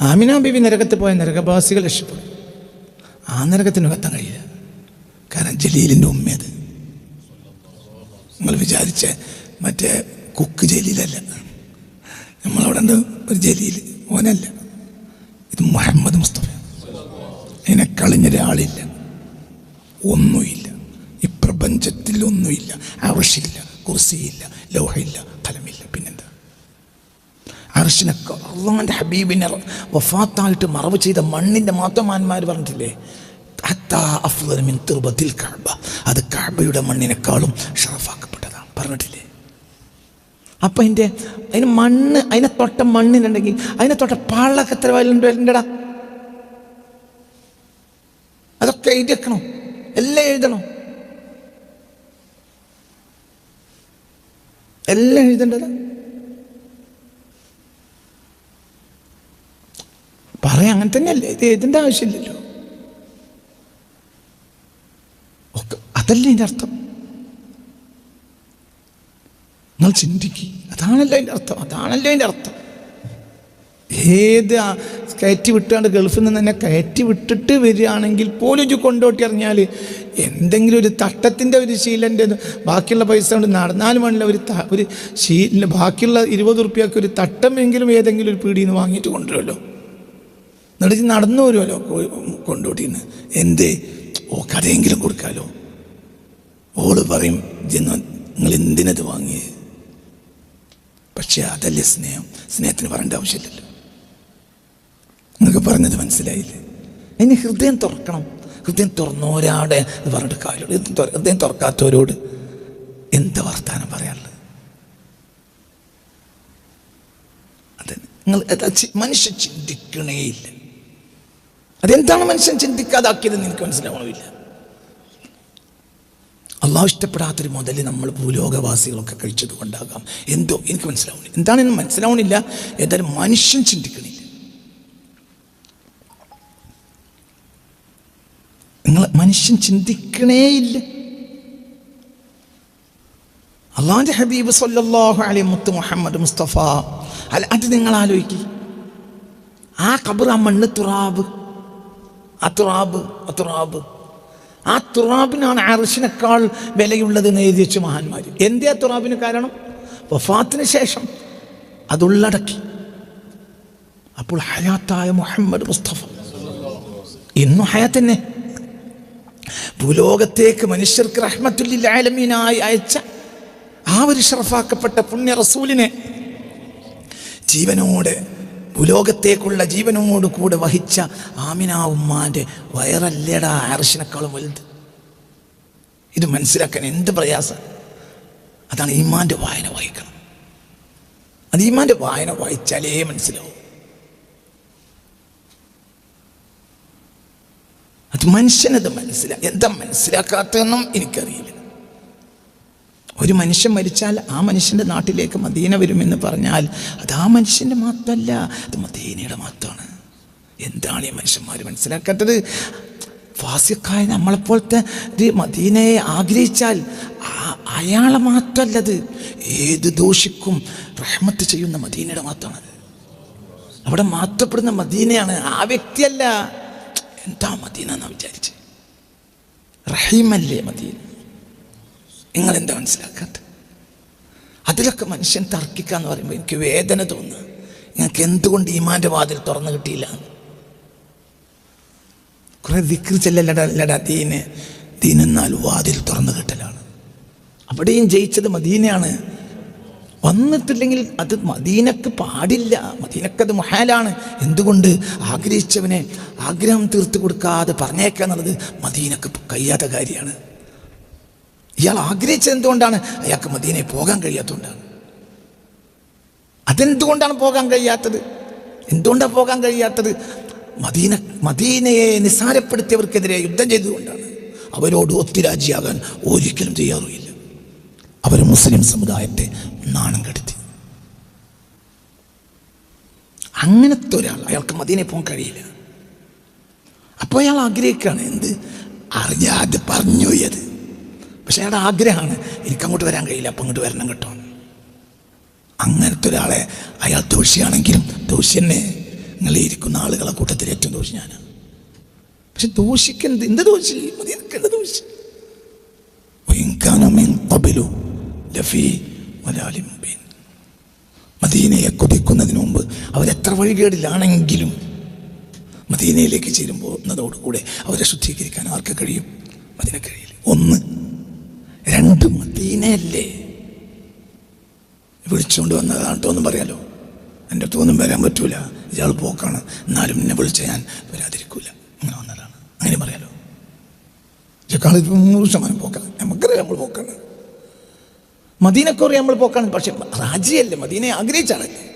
Speaker 1: ആമിന ബീവി നരകത്തിൽ പോയ നരകവാസികൾ രക്ഷപ്പെടും ആ നരകത്തിന് കത്താൻ കഴിയില്ല. കാരണം ജലീലിന്റെ ഉമ്മയത്. നിങ്ങൾ വിചാരിച്ച മറ്റേ കുക്ക് ജലീലല്ല. നമ്മളവിടെ ഉണ്ട് ഒരു ജലീൽ ഓനല്ല. ഇത് മുഹമ്മദ് മുസ്തഫ. അതിനെ കളിഞ്ഞൊരാളില്ല ഒന്നുമില്ല. ഈ പ്രപഞ്ചത്തിൽ ഒന്നുമില്ല അർഷില്ല കുർസിയില്ല ലോഹയില്ല ഫലമില്ല പിന്നെന്താ? അർഷിനൊക്കെ അള്ളാന്റെ ഹബീബിനെ വഫാത്തായിട്ട് മറവ് ചെയ്ത മണ്ണിന്റെ മാത്തമാന്മാർ പറഞ്ഞിട്ടില്ലേ? ഹത്താ അഫ്ളൽ മിൻ തുർബത്തിൽ അത് കഅബയുടെ മണ്ണിനേക്കാളും ഷറഫാക്കപ്പെട്ടതാണ്. പറഞ്ഞിട്ടില്ലേ? അപ്പം അതിന്റെ അതിന് മണ്ണ് അതിനെ തൊട്ട മണ്ണിനുണ്ടെങ്കിൽ അതിനെ തൊട്ട പാളൊക്കെ എത്ര വലുണ്ട് വരണ്ടടാ അതൊക്കെ എഴുതിയെക്കണം. എല്ലാം എഴുതണം. എല്ലാം എഴുതേണ്ടത്? പറയാം അങ്ങനെ തന്നെയല്ലേ? ഇത് എഴുതേണ്ട ആവശ്യമില്ലല്ലോ. ഒക്കെ അതല്ലേ ഇതിന്റെ അർത്ഥം? നിങ്ങൾ ചിന്തിക്കുക അതാണല്ലോ അതിന്റെ അർത്ഥം. അതാണല്ലോ അതിന്റെ അർത്ഥം. ഏത് കയറ്റി വിട്ടാണ്ട് ഗൾഫിൽ നിന്ന് തന്നെ കയറ്റി വിട്ടിട്ട് വരികയാണെങ്കിൽ പോലും ഒരു കൊണ്ടോട്ടി അറിഞ്ഞാൽ എന്തെങ്കിലും ഒരു തട്ടത്തിന്റെ ഒരു ശീലന്റെ ബാക്കിയുള്ള പൈസ കൊണ്ട് നടന്നാലും വേണമല്ല ഒരു ഒരു ശീല ബാക്കിയുള്ള ഇരുപത് റുപ്യക്ക് ഒരു തട്ടമെങ്കിലും ഏതെങ്കിലും ഒരു പീടിയിൽ നിന്ന് വാങ്ങിയിട്ട് കൊണ്ടുവരുമല്ലോ. എന്നിട്ട് നടന്നു വരുമല്ലോ കൊണ്ടോട്ടിന്ന്. എന്തേ? ഓ കഥയെങ്കിലും കൊടുക്കാലോ. ഓൾ പറയും നിങ്ങൾ എന്തിനത് വാങ്ങിയത് പക്ഷേ അതല്ലേ സ്നേഹം. സ്നേഹത്തിന് പറയേണ്ട ആവശ്യമില്ലല്ലോ. നിങ്ങൾക്ക് പറഞ്ഞത് മനസ്സിലായില്ലേ? ഇനി ഹൃദയം തുറക്കണം. ഹൃദയം തുറന്നോരാടെ എന്ന് പറഞ്ഞിട്ട് കാര്യമുള്ളൂ ഹൃദയം തുറ- ഹൃദയം തുറക്കാത്തവരോട് എന്ത് വർത്താനം പറയാനുള്ളത്? അതെ. നിങ്ങൾ മനുഷ്യൻ ചിന്തിക്കണേയില്ല അതെന്താണ് മനുഷ്യൻ ചിന്തിക്കാതാക്കിയതെന്ന് എനിക്ക് മനസ്സിലാവണമില്ല. അള്ളാഹു ഇഷ്ടപ്പെടാത്തൊരു മുതൽ നമ്മൾ ഭൂലോകവാസികളൊക്കെ കഴിച്ചത് കൊണ്ടാകാം എന്തോ എനിക്ക് മനസ്സിലാവണില്ല. എന്താണെന്ന് മനസ്സിലാവണില്ല. ഏതായാലും മനുഷ്യൻ ചിന്തിക്കണില്ല നിങ്ങൾ മനുഷ്യൻ ചിന്തിക്കണേയില്ല. അള്ളാന്റെ ഹബീബ് സല്ലാഹു അലൈഹി മുത്ത് മുഹമ്മദ് മുസ്തഫ. അല്ല അത് നിങ്ങൾ ആലോചിക്കി. ആ കബർ ആ മണ്ണ് തുറാബ്. ആ തുറാബ് ആ തുറാബ്. ആ തുറാബിനാണ് അറിശിനേക്കാൾ വിലയുള്ളത് എന്ന് എഴുതി വെച്ചു മഹാന്മാർ എന്തേ ആ തുറാബിന് കാരണം? വഫാത്തിന് ശേഷം അതുള്ളടക്കി. അപ്പോൾ ഹയാത്തായ മുഹമ്മദ് മുസ്തഫ. ഇന്നും ഹയാത്ത് തന്നെ. ഭൂലോകത്തേക്ക് മനുഷ്യർക്ക് റഹ്മത്തുല്ലിൽ ആലമീനായി അയച്ച ആ ഒരു ഷറഫാക്കപ്പെട്ട പുണ്യ റസൂലിനെ ജീവനോട് ഭൂലോകത്തേക്കുള്ള ജീവനോട് കൂടെ വഹിച്ച ആമിന ഉമ്മാന്റെ വയറല്ലേടാ അർഷിനേക്കാളും വലുത്. ഇത് മനസ്സിലാക്കാൻ എന്ത് പ്രയാസം? അതാണ് ഈമാന്റെ വായന വായിക്കണം. അത് ഈമാന്റെ വായന വായിച്ചാലേ മനസ്സിലാവും. അത് മനുഷ്യനത് മനസ്സിലാ എന്താ മനസ്സിലാക്കാത്തതെന്നും എനിക്കറിയില്ല. ഒരു മനുഷ്യൻ മരിച്ചാൽ ആ മനുഷ്യന്റെ നാട്ടിലേക്ക് മദീന വരുമെന്ന് പറഞ്ഞാൽ അത് ആ മനുഷ്യന്റെ മാത്രമല്ല അത് മദീനയുടെ മാത്രമാണ്. എന്താണ് ഈ മനുഷ്യന്മാർ മനസ്സിലാക്കാത്തത്? ഫാസിക്കായ നമ്മളെപ്പോലത്തെ ഒരു മദീനയെ ആഗ്രഹിച്ചാൽ അയാളെ മാത്രമല്ലത് ഏത് ദോഷിക്കും റഹ്മത്ത് ചെയ്യുന്ന മദീനയുടെ മാത്രമാണത് അവിടെ മാറ്റപ്പെടുന്ന മദീനയാണ് ആ വ്യക്തിയല്ല. എന്താ മദീന എന്നാ വിചാരിച്ച്? റഹീമല്ലേ മദീന? നിങ്ങൾ എന്താ മനസ്സിലാക്കാത്ത? അതിലൊക്കെ മനുഷ്യൻ തർക്കിക്കുക എന്ന് പറയുമ്പോൾ എനിക്ക് വേദന തോന്നുക നിങ്ങൾക്ക് എന്തുകൊണ്ട് ഈമാന്റെ വാതിൽ തുറന്നു കിട്ടിയില്ല? കുറെ വിക്രി ചെല്ലല്ലടാ ദീന്. ദീനെന്നാൽ വാതിൽ തുറന്നു കിട്ടലാണ്. അവിടെയും ജയിച്ചത് മദീനയാണ്. വന്നിട്ടില്ലെങ്കിൽ അത് മദീനക്ക് പാടില്ല. മദീനക്കത് മുഹാലാണ്. എന്തുകൊണ്ട്? ആഗ്രഹിച്ചവനെ ആഗ്രഹം തീർത്തു കൊടുക്കാതെ പറഞ്ഞേക്കുക മദീനക്ക് കഴിയാത്ത കാര്യമാണ്. ഇയാൾ ആഗ്രഹിച്ചത് എന്തുകൊണ്ടാണ്? അയാൾക്ക് മദീനയിൽ പോകാൻ കഴിയാത്തതുകൊണ്ടാണ്. അതെന്തുകൊണ്ടാണ് പോകാൻ കഴിയാത്തത്? എന്തുകൊണ്ടാണ് പോകാൻ കഴിയാത്തത്? മദീന മദീനയെ നിസ്സാരപ്പെടുത്തിയവർക്കെതിരെ യുദ്ധം ചെയ്തുകൊണ്ടാണ് അവരോട് ഒത്തിരാജിയാകാൻ ഒരിക്കലും തയ്യാറുമില്ല അവർ മുസ്ലിം സമുദായത്തെ നാണം കെടുത്തി അങ്ങനത്തെ ഒരാൾ അയാൾക്ക് മദീനയിൽ പോകാൻ കഴിയില്ല അപ്പോൾ അയാൾ ആഗ്രഹിക്കുകയാണ് എന്ത് അറിയാതെ പറഞ്ഞു അത് പക്ഷെ അയാളുടെ ആഗ്രഹമാണ് എനിക്ക് അങ്ങോട്ട് വരാൻ കഴിയില്ല അപ്പം അങ്ങോട്ട് വരണം കേട്ടോ അങ്ങനത്തെ ഒരാളെ അയാൾ ദോഷിയാണെങ്കിലും ദോഷി തന്നെ നിങ്ങൾ ഇരിക്കുന്ന ആളുകളെ കൂട്ടത്തിൽ ഏറ്റവും ദോഷി ഞാൻ പക്ഷെ ദോഷിക്ക് എന്ത് എന്ത് ദോഷി മദീനക്ക് എന്ത് ദോഷി وإن كان من قبل മുബീൻ. മദീനയെ കൊതിക്കുന്നതിന് മുമ്പ് അവരെത്ര വഴികേടിലാണെങ്കിലും മദീനയിലേക്ക് ചേരുമ്പോൾ എന്നതോടുകൂടെ അവരെ ശുദ്ധീകരിക്കാൻ ആർക്ക് കഴിയും? മദീന കഴിയില്ല ഒന്ന് രണ്ട് മദീനയല്ലേ? വിളിച്ചുകൊണ്ട് വന്നതാണ് തോന്നും പറയാലോ? എന്റെ തോന്നും വരാൻ പറ്റൂല. ഇയാൾ പോക്കാണ്. എന്നാലും എന്നെ വിളിച്ച് ഞാൻ വരാതിരിക്കൂല. അങ്ങനെ വന്നതാണ്. അങ്ങനെ പറയാലോ? ഇയാൾ ഇപ്പം നൂറ് ശതമാനം പോക്കാണ്. നമുക്കറിയാം നമ്മൾ പോക്കാണ്. മദീനക്കുറി നമ്മൾ പോക്കാണ്. പക്ഷെ റാജിയല്ലേ മദീനയെ ആഗ്രഹിച്ചാണ്.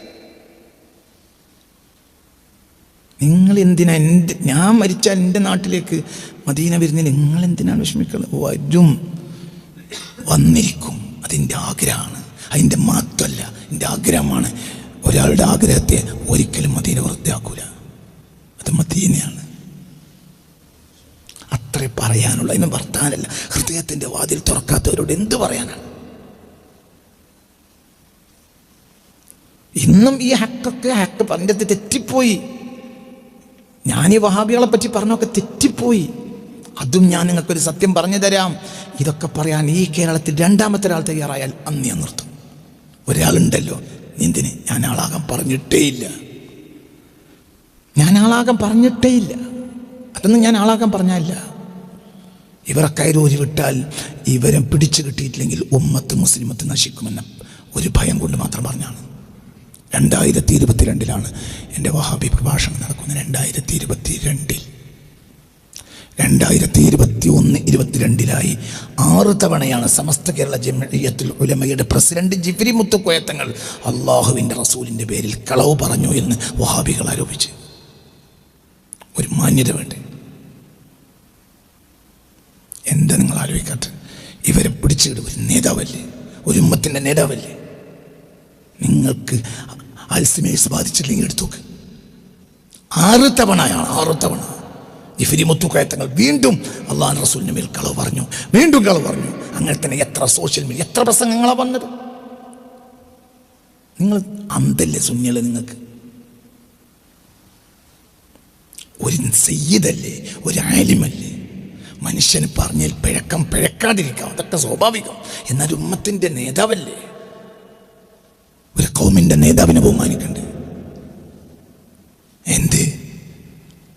Speaker 1: നിങ്ങൾ എന്തിനാ എന്റെ ഞാൻ മരിച്ചാൽ എന്റെ നാട്ടിലേക്ക് മദീന വരുന്നതിന് നിങ്ങൾ എന്തിനാണ് വിഷമിക്കുന്നത്? വരും. വന്നിരിക്കും. അതിന്റെ ആഗ്രഹമാണ്. അതിന്റെ മാത്രമല്ല എന്റെ ആഗ്രഹമാണ് ഒരാളുടെ ആഗ്രഹത്തെ ഒരിക്കലും മദീന വൃത്തിയാക്കൂല. അത് മദീനയാണ്. അത്രേ പറയാനുള്ള. അതിന് വർത്താനല്ല. ഹൃദയത്തിന്റെ വാതിൽ തുറക്കാത്തവരോട് എന്ത് പറയാനാണ്? ഇന്നും ഈ ഹക്കൊക്കെ ഹക്ക് പറഞ്ഞത് തെറ്റിപ്പോയി. ഞാൻ ഈ വഹാബികളെ പറ്റി പറഞ്ഞൊക്കെ തെറ്റിപ്പോയി. അതും ഞാൻ നിങ്ങൾക്കൊരു സത്യം പറഞ്ഞു തരാം. ഇതൊക്കെ പറയാൻ ഈ കേരളത്തിൽ രണ്ടാമത്തെ ഒരാൾ തയ്യാറായാൽ അന്ന് ഞാൻ നിർത്തും. ഒരാളുണ്ടല്ലോ. എന്തിന്? ഞാൻ ആളാകാൻ പറഞ്ഞിട്ടേ ഇല്ല. ഞാൻ ആളാകാൻ പറഞ്ഞിട്ടേ ഇല്ല. അതൊന്നും ഞാൻ ആളാകാൻ പറഞ്ഞല്ല ഇവരെ കയറൂരി വിട്ടാൽ ഇവരെ പിടിച്ചു കിട്ടിയിട്ടില്ലെങ്കിൽ ഉമ്മത്ത് മുസ്ലിമത്ത് നശിക്കുമെന്ന ഒരു ഭയം കൊണ്ട് മാത്രം പറഞ്ഞാണ്. രണ്ടായിരത്തി ഇരുപത്തിരണ്ടിലാണ് എന്റെ വഹാബി പ്രഭാഷണം നടക്കുന്നത്. രണ്ടായിരത്തി ഇരുപത്തി രണ്ടിൽ രണ്ടായിരത്തി ഇരുപത്തി ഒന്ന് ഇരുപത്തിരണ്ടിലായി ആറ് തവണയാണ് സമസ്ത കേരള ജമിയത്തുൽ ഉലമയുടെ പ്രസിഡന്റ് ജിഫ്രി മുത്തുക്കോയത്തങ്ങൾ അള്ളാഹുവിന്റെ റസൂലിന്റെ പേരിൽ കളവ് പറഞ്ഞു എന്ന് വഹാബികൾ ആരോപിച്ച്. ഒരു മാന്യത വേണ്ടേ? എന്താ നിങ്ങൾ ആലോചിക്കാത്ത ഇവരെ പിടിച്ചിടും ഒരു നേതാവല്ലേ? ഒരു ഉമ്മത്തിന്റെ നേതാവല്ലേ? നിങ്ങൾക്ക് അൽസിമേഴ്സ് ബാധിച്ചില്ലെങ്കിൽ എടുത്തോക്ക് ആറ് തവണയാണ് ആറ് തവണ. ഇഫിരി മുത്തുക്കയത്തങ്ങൾ വീണ്ടും അള്ളാഹ് റസൂലിന് മേൽ കളവ് പറഞ്ഞു വീണ്ടും കളവ് പറഞ്ഞു. അങ്ങനെ തന്നെ എത്ര സോഷ്യൽ മീഡിയ എത്ര പ്രസംഗങ്ങളാണ് വന്നത്? നിങ്ങൾ അന്തല്ലേ സുന്യൽ നിങ്ങൾക്ക്? ഒരു സയ്യിദല്ലേ ഒരു ആലിമല്ലേ? മനുഷ്യന് പറഞ്ഞാൽ പിഴക്കം പിഴക്കാതിരിക്കാം. അതൊക്കെ സ്വാഭാവികം. എന്നാൽ ഉമ്മത്തിന്റെ നേതാവല്ലേ? ഒരു കൗമിന്റെ നേതാവിനെ ബഹുമാനിക്കണ്ടേ. എന്ത്?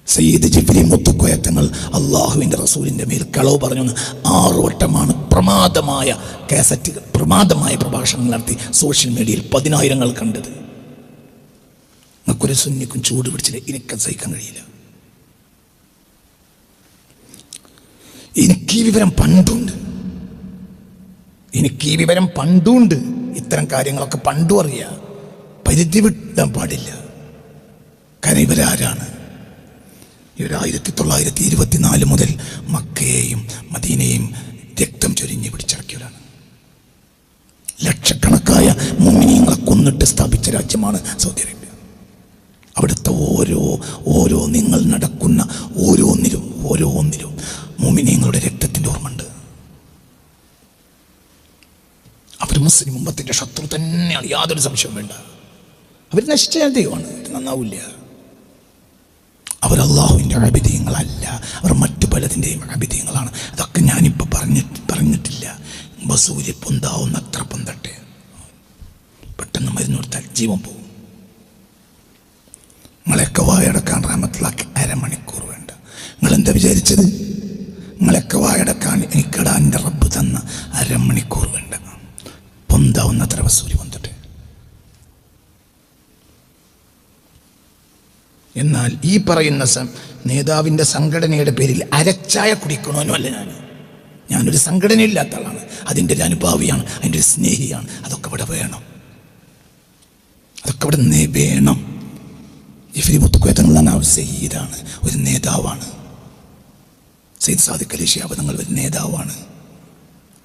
Speaker 1: സയ്യിദ് ജിബ്രി മുത്തുക്കോയത്തങ്ങൾ അള്ളാഹുവിന്റെ റസൂലിന്റെ മേൽ കളവ് പറഞ്ഞു ആറ് വട്ടമാണ് പ്രമാദമായ കാസറ്റുകൾ പ്രമാദമായ പ്രഭാഷണങ്ങൾ നടത്തി സോഷ്യൽ മീഡിയയിൽ പതിനായിരങ്ങൾ കണ്ടത്. നിങ്ങൾക്കൊരു സുന്നിക്കും ചൂട് പിടിച്ചില്ല എനിക്ക് സഹിക്കാൻ കഴിയില്ല. എനിക്ക് ഈ വിവരം പണ്ടുണ്ട്. എനിക്ക് ഈ വിവരം പണ്ടുണ്ട്. ഇത്തരം കാര്യങ്ങളൊക്കെ പണ്ടും അറിയാം. പരിധി വിടാൻ പാടില്ല. കാരണം ഇവരാരാണ്? ഇവർ ആയിരത്തി തൊള്ളായിരത്തി ഇരുപത്തിനാല് മുതൽ മക്കയെയും മദീനയെയും രക്തം ചൊരിഞ്ഞ് പിടിച്ചടക്കിയവരാണ് ലക്ഷക്കണക്കായ മോമിനിയങ്ങളെ കൊന്നിട്ട് സ്ഥാപിച്ച രാജ്യമാണ് സൗദി അറേബ്യ. അവിടുത്തെ ഓരോ ഓരോ നിങ്ങൾ നടക്കുന്ന ഓരോന്നിലും ഓരോന്നിലും മോമിനിയങ്ങളുടെ രക്തത്തിന്റെ ഓർമ്മയുണ്ട്. അവർ മുസ്ലിം ഉമ്മത്തിന്റെ ശത്രു തന്നെയാണ്. യാതൊരു സംശയവും വേണ്ട. അവർ നശിച്ച ദൈവമാണ്. നന്നാവില്ല. അവർ അള്ളാഹുവിന്റെ അഭിധീയങ്ങളല്ല അവർ മറ്റു പലതിന്റെയും അഭിധീയങ്ങളാണ് അതൊക്കെ ഞാനിപ്പോൾ പറഞ്ഞിട്ട് പറഞ്ഞിട്ടില്ല. ബസൂരി പൊന്താവുന്ന അത്ര പൊന്തട്ടെ. പെട്ടെന്ന് മരുന്ന് കൊടുത്താൽ ജീവൻ പോകും. നിങ്ങളെയൊക്കെ വായടക്കാൻ റാമത്തിലാക്കി അരമണിക്കൂർ വേണ്ട. നിങ്ങളെന്താ വിചാരിച്ചത്? നിങ്ങളെയൊക്കെ വായടക്കാൻ എനിക്കടാ എന്റെ റബ്ബ് തന്ന അരമണിക്കൂർ വേണ്ട. പൊന്താവുന്ന അത്ര ബസൂരി വന്നിട്ട്. എന്നാൽ ഈ പറയുന്ന നേതാവിന്റെ സംഘടനയുടെ പേരിൽ അരച്ചായ കുടിക്കണമെന്നല്ല ഞാൻ. ഞാനൊരു സംഘടനയില്ലാത്ത ആളാണ്. അതിന്റെ ഒരു അനുഭാവിയാണ് അതിന്റെ ഒരു സ്നേഹിയാണ്. അതൊക്കെ ഇവിടെ വേണം. അതൊക്കെ ഇവിടെ വേണം. ജിഫിരി മുത്തുക്കോയത്തങ്ങളാണ് അവർ സയ്യിദാണ് ഒരു നേതാവാണ്. സെയ്ദ് സാദിഖ് അലി ഷിഹാബ് തങ്ങൾ ഒരു നേതാവാണ്.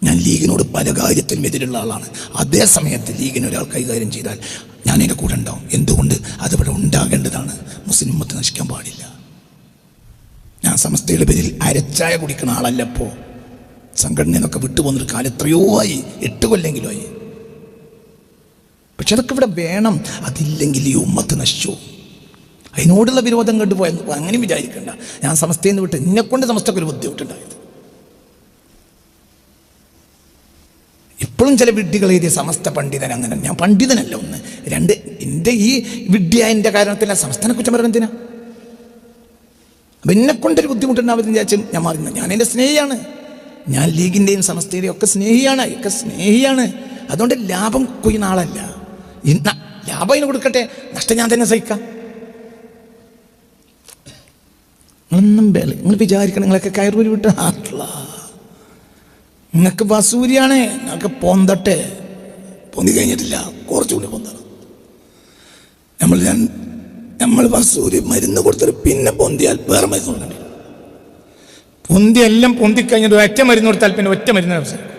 Speaker 1: ഞാൻ ലീഗിനോട് പല കാര്യത്തിലും എതിരുള്ള ആളാണ്. അതേ സമയത്ത് ലീഗിനെ ഒരാൾ കൈകാര്യം ചെയ്താൽ ഞാൻ എന്റെ കൂടെ ഉണ്ടാവും. എന്തുകൊണ്ട്? അതിവിടെ ഉണ്ടാകേണ്ടതാണ്. മുസ്ലിം ഉമ്മത്ത് നശിക്കാൻ പാടില്ല. ഞാൻ സമസ്തയുടെ പേരിൽ അരച്ചായ കുടിക്കുന്ന ആളല്ലപ്പോൾ സംഘടന എന്നൊക്കെ വിട്ടുപോകുന്നൊരു കാലം എത്രയോ ആയി. എട്ട് കൊല്ലെങ്കിലും ആയി. പക്ഷെ അതൊക്കെ ഇവിടെ വേണം. അതില്ലെങ്കിൽ ഈ ഉമ്മത്ത് നശിച്ചു അതിനോടുള്ള വിരോധം കണ്ടുപോയെന്ന് അങ്ങനെ വിചാരിക്കണ്ട. ഞാൻ സമസ്തയിൽ നിന്ന് വിട്ട് എന്നെക്കൊണ്ട് സമസ്തക്ക് ഒരു ബുദ്ധിമുട്ടുണ്ടായത്. ഇപ്പോഴും ചില വിഡ്ഢികൾ എഴുതിയ സമസ്ത പണ്ഡിതൻ അങ്ങനെ. ഞാൻ പണ്ഡിതനല്ല ഒന്ന്. രണ്ട് എന്റെ ഈ വിഡ്ഢിയ എന്റെ കാരണത്തിൽ ആ സംസ്ഥാന കുറ്റം പറയുന്നത് എന്തിനാ? അപ്പം എന്നെ കൊണ്ടൊരു ബുദ്ധിമുട്ടുണ്ടാവും വിചാരിച്ചും ഞാൻ മാറുന്നു ഞാൻ എന്റെ സ്നേഹിയാണ്. ഞാൻ ലീഗിന്റെയും സമസ്തയുടെയും ഒക്കെ സ്നേഹിയാണ് ഒക്കെ സ്നേഹിയാണ്. അതുകൊണ്ട് ലാഭം കൊയ്യുന്ന ആളല്ല. ഇന്ന ലാഭം അതിന് കൊടുക്കട്ടെ. നഷ്ടം ഞാൻ തന്നെ സഹിക്കാം. നിങ്ങളൊന്നും വേല നിങ്ങൾ വിചാരിക്കണം നിങ്ങളൊക്കെ കയറൂരി വിട്ട് ആട്ടില്ല നിങ്ങൾക്ക് വസൂരിയാണ് നിങ്ങൾക്ക് പൊന്തട്ടെ. പൊന്തി കഴിഞ്ഞിട്ടില്ല. കുറച്ചുകൂടി പൊന്തണം. നമ്മൾ ഞാൻ നമ്മൾ വസൂരി മരുന്ന് കൊടുത്തിട്ട് പിന്നെ പൊന്തിയാൽ വേറെ മരുന്ന് കൊടുക്കണ്ടേ പൊന്തി എല്ലാം പൊന്തി കഴിഞ്ഞിട്ട് ഒറ്റ മരുന്ന് കൊടുത്താൽ പിന്നെ ഒറ്റ മരുന്ന് അവസാനം